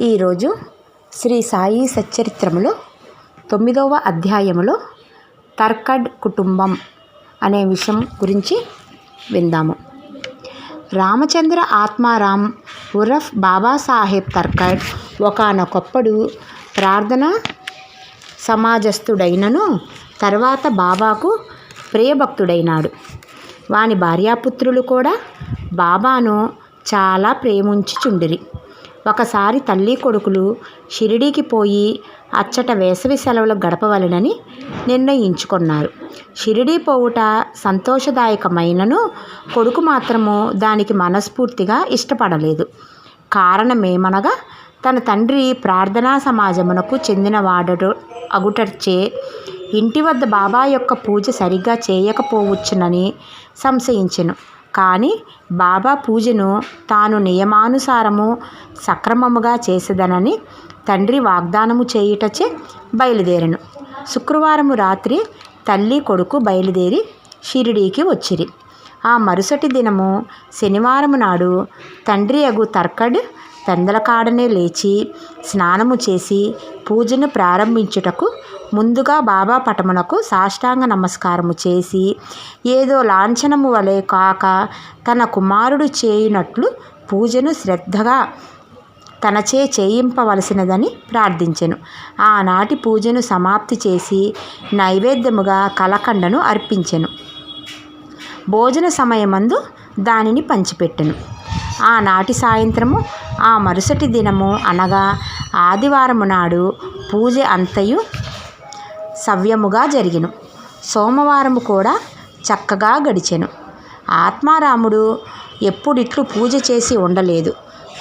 ఈరోజు శ్రీ సాయి సచ్చరిత్రములో తొమ్మిదవ అధ్యాయములో తర్కడ్ కుటుంబం అనే విషయం గురించి విందాము. రామచంద్ర ఆత్మారాం ఉరఫ్ బాబాసాహెబ్ తర్కడ్ ఒకనొకప్పుడు ప్రార్థన సమాజస్థుడైనను తర్వాత బాబాకు ప్రియభక్తుడైనాడు. వాని భార్యాపుత్రులు కూడా బాబాను చాలా ప్రేమించుచుండిరి. ఒకసారి తల్లి కొడుకులు షిరిడీకి పోయి అచ్చట వేసవి సెలవులు గడపవలెనని నిర్ణయించుకున్నారు. షిరిడీ పోవుట సంతోషదాయకమైనను కొడుకు మాత్రము దానికి మనస్ఫూర్తిగా ఇష్టపడలేదు. కారణమేమనగా తన తండ్రి ప్రార్థనా సమాజమునకు చెందినవాడడు అగుటర్చే ఇంటి వద్ద బాబా యొక్క పూజ సరిగ్గా చేయకపోవచ్చునని సంశయించెను. కానీ బాబా పూజను తాను నియమానుసారము సక్రమముగా చేసేదనని తండ్రి వాగ్దానము చేయుటచే బయలుదేరను. శుక్రవారము రాత్రి తల్లి కొడుకు బయలుదేరి షిరిడీకి వచ్చిరి. ఆ మరుసటి దినము శనివారము నాడు తండ్రి అగు తర్కడ్ పెందలకాడనే లేచి స్నానము చేసి పూజను ప్రారంభించుటకు ముందుగా బాబా పటమునకు సాష్టాంగ నమస్కారము చేసి ఏదో లాంఛనము వలె కాక తన కుమారుడు చేయునట్లు పూజను శ్రద్ధగా తనచే చేయింపవలసినదని ప్రార్థించెను. ఆనాటి పూజను సమాప్తి చేసి నైవేద్యముగా కలకండను అర్పించెను. భోజన సమయమందు దానిని పంచిపెట్టెను. ఆనాటి సాయంత్రము ఆ మరుసటి దినము అనగా ఆదివారము నాడు పూజ అంతయు సవ్యముగా జరిగెను. సోమవారము కూడా చక్కగా గడిచెను. ఆత్మారాముడు ఎప్పుడిట్లు పూజ చేసి ఉండలేదు.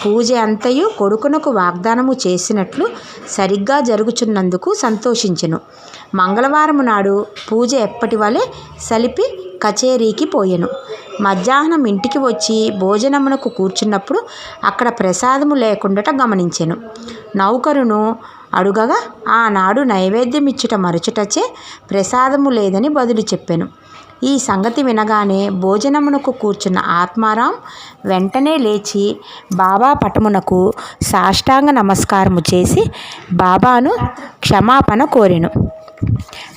పూజ అంతయు కొడుకునకు వాగ్దానము చేసినట్లు సరిగ్గా జరుగుచున్నందుకు సంతోషించెను. మంగళవారము నాడు పూజ ఎప్పటి వలె సలిపి కచేరీకి పోయెను. మధ్యాహ్నం ఇంటికి వచ్చి భోజనమునకు కూర్చున్నప్పుడు అక్కడ ప్రసాదము లేకుండాట గమనించెను. నౌకరును అడుగగా ఆనాడు నైవేద్యం ఇచ్చుట మరచుటచే ప్రసాదము లేదని బదులు చెప్పాను. ఈ సంగతి వినగానే భోజనమునకు కూర్చున్న ఆత్మారాం వెంటనే లేచి బాబా పటమునకు సాష్టాంగ నమస్కారము చేసి బాబాను క్షమాపణ కోరెను.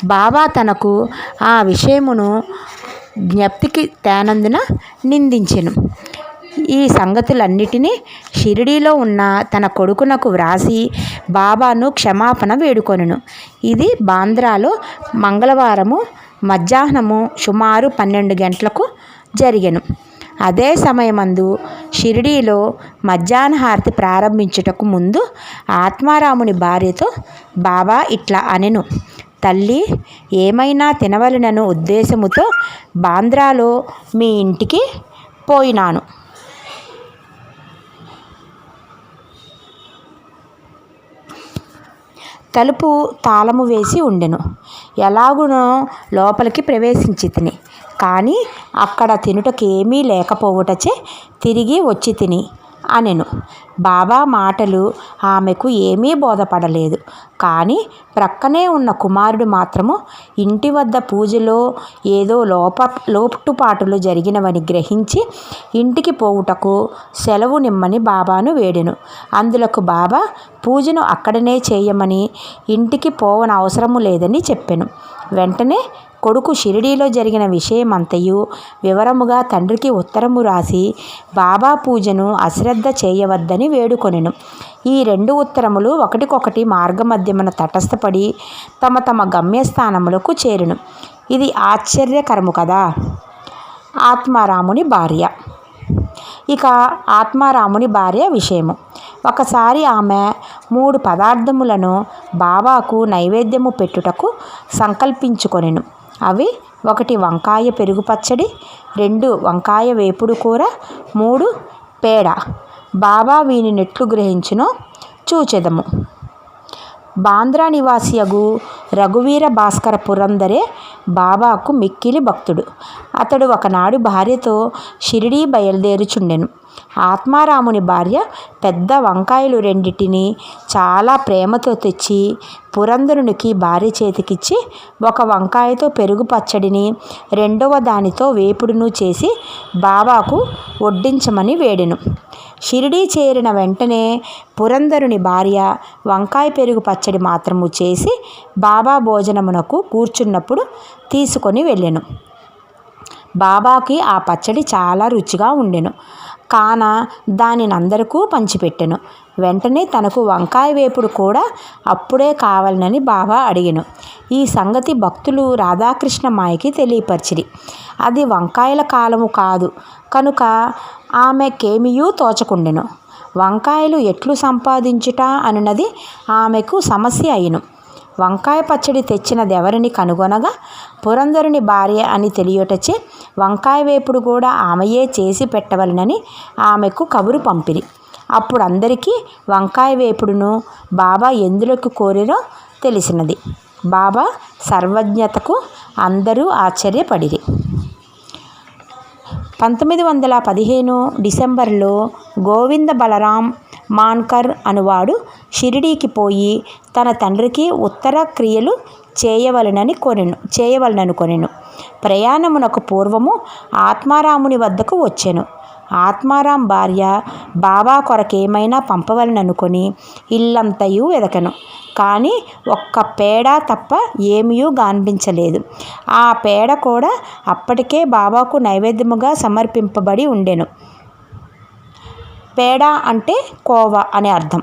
బాబా తనకు ఆ విషయమును జ్ఞప్తికి తేనందున నిందించెను. ఈ సంగతులన్నిటినీ షిరిడీలో ఉన్న తన కొడుకునకు వ్రాసి బాబాను క్షమాపణ వేడుకొనెను. ఇది బాంద్రాలో మంగళవారము మధ్యాహ్నము సుమారు పన్నెండు గంటలకు జరిగెను. అదే సమయమందు షిరిడీలో మధ్యాహ్న హారతి ప్రారంభించుటకు ముందు ఆత్మారాముని భార్యతో బాబా ఇట్లా అనెను. తల్లి ఏమైనా తినవలనను ఉద్దేశముతో బాంద్రాలో మీ ఇంటికి పోయినాను. తలుపు తాళము వేసి ఉండెను. ఎలాగునో లోపలికి ప్రవేశించి తిని. కానీ అక్కడ తినుటకేమీ లేకపోవుటచే తిరిగి వచ్చి తిని. అనెను. బాబా మాటలు ఆమెకు ఏమీ బోధపడలేదు. కానీ ప్రక్కనే ఉన్న కుమారుడు మాత్రము ఇంటి వద్ద పూజలో ఏదో లోప లోటుపాటులు జరిగినవని గ్రహించి ఇంటికి పోవుటకు సెలవు నిమ్మని బాబాను వేడెను. అందులకు బాబా పూజను అక్కడనే చేయమని ఇంటికి పోవనవసరము లేదని చెప్పెను. వెంటనే కొడుకు షిరిడీలో జరిగిన విషయమంతయు వివరముగా తండ్రికి ఉత్తరము రాసి బాబా పూజను అశ్రద్ధ చేయవద్దని వేడుకొనెను. ఈ రెండు ఉత్తరములు ఒకటికొకటి మార్గమధ్యమున తటస్థపడి తమ తమ గమ్యస్థానములకు చేరును. ఇది ఆశ్చర్యకరము కదా! ఆత్మారాముని భార్య. ఇక ఆత్మారాముని భార్య విషయము. ఒకసారి ఆమె మూడు పదార్థములను బాబాకు నైవేద్యము పెట్టుటకు సంకల్పించుకొనెను. అవి ఒకటి వంకాయ పెరుగు పచ్చడి రెండు వంకాయ వేపుడు కూర మూడు పేడ. బాబా వీని నెట్లు గ్రహించునో. చూచెదము. బాంద్రా నివాసియగు రఘువీర భాస్కర పురందరే బాబాకు మిక్కిలి భక్తుడు. అతడు ఒకనాడు భార్యతో షిరిడీ బయలుదేరుచుండెను. ఆత్మారాముని భార్య పెద్ద వంకాయలు రెండిటిని చాలా ప్రేమతో తెచ్చి పురంధరునికి భార్య చేతికిచ్చి ఒక వంకాయతో పెరుగు పచ్చడిని రెండవ దానితో వేపుడును చేసి బాబాకు వడ్డించమని వేడెను. షిరిడీ చేరిన వెంటనే పురంధరుని భార్య వంకాయ పెరుగు పచ్చడి మాత్రము చేసి బాబా భోజనమునకు కూర్చున్నప్పుడు తీసుకొని వెళ్ళాను. బాబాకి ఆ పచ్చడి చాలా రుచిగా ఉండెను. కాన దానిని అందరికూ పంచిపెట్టెను. వెంటనే తనకు వంకాయ వేపుడు కూడా అప్పుడే కావాలనని బాబా అడిగాను. ఈ సంగతి భక్తులు రాధాకృష్ణ మాయకి తెలియపరిచిరి. అది వంకాయల కాలము కాదు. కనుక ఆమెకేమియూ తోచకుండెను. వంకాయలు ఎట్లు సంపాదించుట అనున్నది ఆమెకు సమస్య అయిను. వంకాయ పచ్చడి తెచ్చినదెవరిని కనుగొనగా పురంధరుని భార్య అని తెలియటచే వంకాయ వేపుడు కూడా ఆమెయే చేసి పెట్టవలనని ఆమెకు కబురు పంపిరి. అప్పుడు అందరికీ వంకాయ వేపుడును బాబా ఎందులోకి కోరిరో తెలిసినది. బాబా సర్వజ్ఞతకు అందరూ ఆశ్చర్యపడిరి. పంతొమ్మిది వందల పదిహేను డిసెంబర్లో గోవింద బలరాం మాన్కర్ అనువాడు షిరిడీకి పోయి తన తండ్రికి ఉత్తర క్రియలు చేయవలనని కొనెను చేయవలనని కొనెను. ప్రయాణమునకు పూర్వము ఆత్మారాముని వద్దకు వచ్చెను. ఆత్మారాం భార్య బాబా కొరకేమైనా పంపవలననుకొని ఇల్లంతయు వెదకను. కానీ ఒక్క పేడ తప్ప ఏమీ కనిపించలేదు. ఆ పేడ కూడా అప్పటికే బాబాకు నైవేద్యముగా సమర్పింపబడి ఉండెను. పేడ అంటే కోవ అనే అర్థం.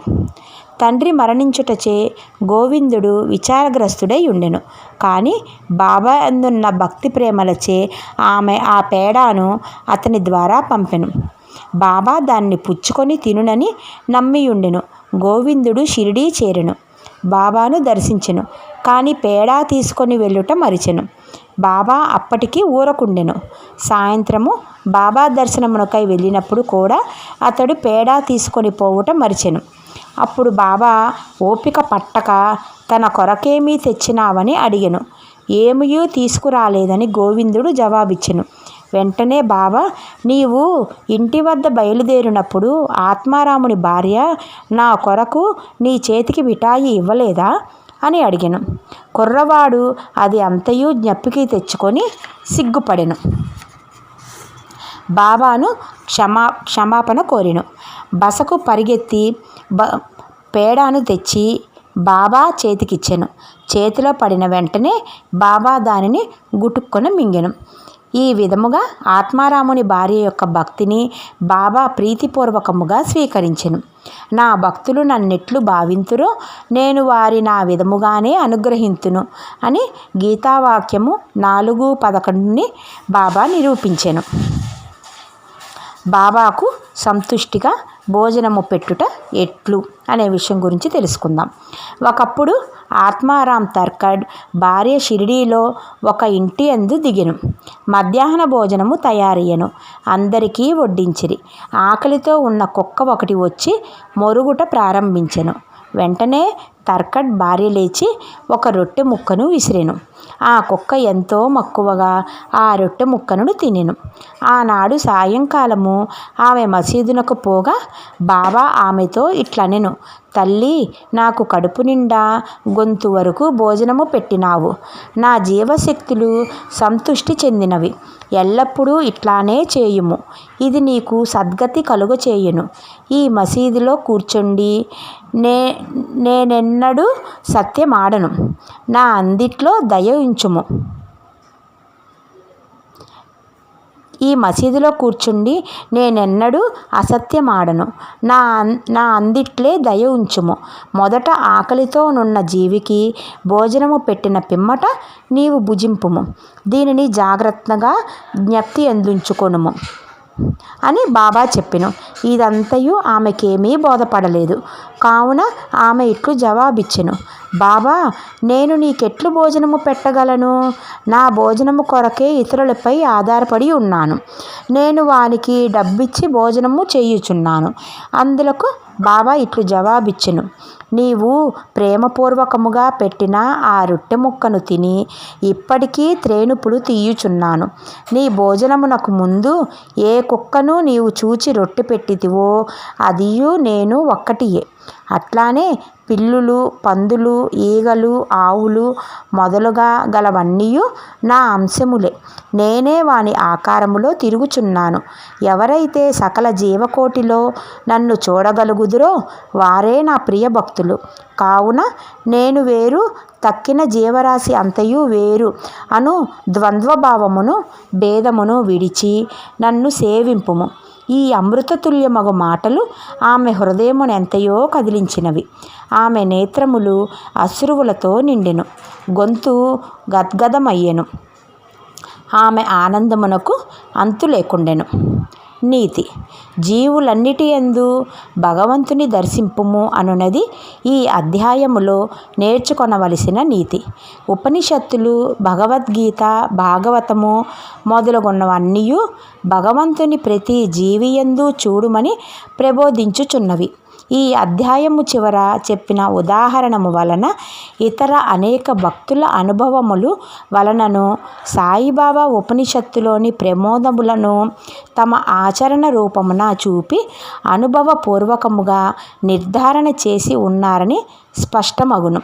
తండ్రి మరణించుటచే గోవిందుడు విచారగ్రస్తుడై ఉండెను. కానీ బాబా అందున్న భక్తి ప్రేమలచే ఆమె ఆ పేడాను అతని ద్వారా పంపెను. బాబా దాన్ని పుచ్చుకొని తినునని నమ్మియుండెను. గోవిందుడు షిరిడీ చేరెను. బాబాను దర్శించెను కానీ పేడా తీసుకొని వెళ్ళుట మరిచెను. బాబా అప్పటికి ఊరకుండెను. సాయంత్రము బాబా దర్శనమునకై వెళ్ళినప్పుడు కూడా అతడు పేడా తీసుకొని పోవుట మరిచెను. అప్పుడు బాబా ఓపిక పట్టక తన కొరకేమీ తెచ్చినావని అడిగెను. ఏమయూ తీసుకురాలేదని గోవిందుడు జవాబిచ్చెను. వెంటనే బాబా నీవు ఇంటి వద్ద బయలుదేరినప్పుడు ఆత్మారాముని భార్య నా కొరకు నీ చేతికి మిఠాయి ఇవ్వలేదా? అని అడిగాను. కుర్రవాడు అది అంతయు జ్ఞప్పికి తెచ్చుకొని సిగ్గుపడెను. బాబాను క్షమా క్షమాపణ కోరిను. బసకు పరిగెత్తి బ పేడాను తెచ్చి బాబా చేతికిచ్చాను. చేతిలో పడిన వెంటనే బాబా దానిని గుటుక్కొని మింగెను. ఈ విధముగా ఆత్మారాముని భార్య యొక్క భక్తిని బాబా ప్రీతిపూర్వకముగా స్వీకరించెను. నా భక్తులు నన్నెట్లు భావింతురో నేను వారి నా విధముగానే అనుగ్రహింతును అని గీతావాక్యము నాలుగు పదకొండుని బాబా నిరూపించెను. బాబాకు సంతుష్టిగా భోజనము పెట్టుట ఎట్లు అనే విషయం గురించి తెలుసుకుందాం. ఒకప్పుడు ఆత్మారాం తర్కడ్ భార్య షిరిడీలో ఒక ఇంటి అందు దిగెను. మధ్యాహ్న భోజనము తయారయ్యను. అందరికీ వడ్డించిరి. ఆకలితో ఉన్న కుక్క ఒకటి వచ్చి మొరుగుట ప్రారంభించెను. వెంటనే తర్కడ్ భార్య లేచి ఒక రొట్టె ముక్కను విసిరెను. ఆ కుక్క ఎంతో మక్కువగా ఆ రొట్టె ముక్కను తినెను. ఆనాడు సాయంకాలము ఆమె మసీదునకు పోగా బాబా ఆమెతో ఇట్లనెను తల్లి నాకు కడుపు నిండా గొంతు వరకు భోజనము పెట్టినావు. నా జీవశక్తులు సంతుష్టి చెందినవి. ఎల్లప్పుడూ ఇట్లానే చేయుము. ఇది నీకు సద్గతి కలుగ చేయును ఈ మసీదులో కూర్చుండి. నే ఎన్నడూ సత్యమాడను. నా అందిట్లో దయ ఉంచుము. ఈ మసీదులో కూర్చుండి నేనెన్నడూ అసత్యమాడను. నా నా అందిట్లే దయ ఉంచుము. మొదట ఆకలితో నున్న జీవికి భోజనము పెట్టిన పిమ్మట నీవు భుజింపుము. దీనిని జాగ్రత్తగా జ్ఞప్తి అందించుకొనుము అని బాబా చెప్పిను. ఇదంతయు ఆమెకేమీ బోధపడలేదు. కావున ఆమె ఇట్లు జవాబిచ్చెను. బాబా నేను నీకెట్లు భోజనము పెట్టగలను? నా భోజనము కొరకే ఇతరులపై ఆధారపడి ఉన్నాను. నేను వానికి డబ్బిచ్చి భోజనము చేయుచున్నాను. అందులకు బాబా ఇట్లు జవాబిచ్చును. నీవు ప్రేమపూర్వకముగా పెట్టిన ఆ రొట్టె ముక్కను తిని ఇప్పటికీ త్రేణుపులు తీయుచున్నాను. నీ భోజనమునకు ముందు ఏ కుక్కను నీవు చూచి రొట్టె పెట్టితివో అదియు నేను ఒక్కటియే. అట్లానే పిల్లులు పందులు ఈగలు ఆవులు మొదలుగా గలవన్నీ నా అంశములే. నేనే వాని ఆకారములో తిరుగుచున్నాను. ఎవరైతే సకల జీవకోటిలో నన్ను చూడగలుగుదురో వారే నా ప్రియ భక్తులు. కావున నేను వేరు తక్కిన జీవరాశి అంతయు వేరు అను ద్వంద్వభావమును భేదమును విడిచి నన్ను సేవింపుము. ఈ అమృతతుల్యమగు మాటలు ఆమె హృదయమునెంతయో కదిలించినవి. ఆమె నేత్రములు అశ్రువులతో నిండెను. గొంతు గద్గదమయ్యెను. ఆమె ఆనందమునకు అంతు లేకుండెను నీతి. జీవులన్నిటి యందు భగవంతుని దర్శింపుము అనునది ఈ అధ్యాయములో నేర్చుకొనవలసిన నీతి. ఉపనిషత్తులు భగవద్గీత భాగవతము మొదలగున్నవన్నీ భగవంతుని ప్రతి జీవియందు చూడుమని ప్రబోధించుచున్నవి. ఈ అధ్యాయము చివర చెప్పిన ఉదాహరణము వలన ఇతర అనేక భక్తుల అనుభవములు వలనను సాయిబాబా ఉపనిషత్తులోని ప్రమోదములను తమ ఆచరణ రూపమున చూపి అనుభవపూర్వకముగా నిర్ధారణ చేసి ఉన్నారని స్పష్టమగును.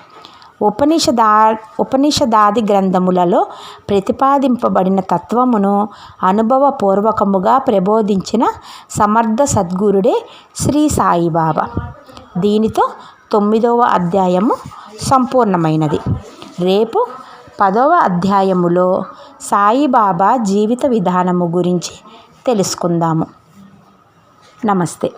ఉపనిషదా ఉపనిషదాది గ్రంథములలో ప్రతిపాదింపబడిన తత్వమును అనుభవపూర్వకముగా ప్రబోధించిన సమర్థ సద్గురుడే శ్రీ సాయిబాబా దీనితో తొమ్మిదవ అధ్యాయము సంపూర్ణమైనది. రేపు పదవ అధ్యాయములో సాయిబాబా జీవిత విధానము గురించి తెలుసుకుందాము. నమస్తే.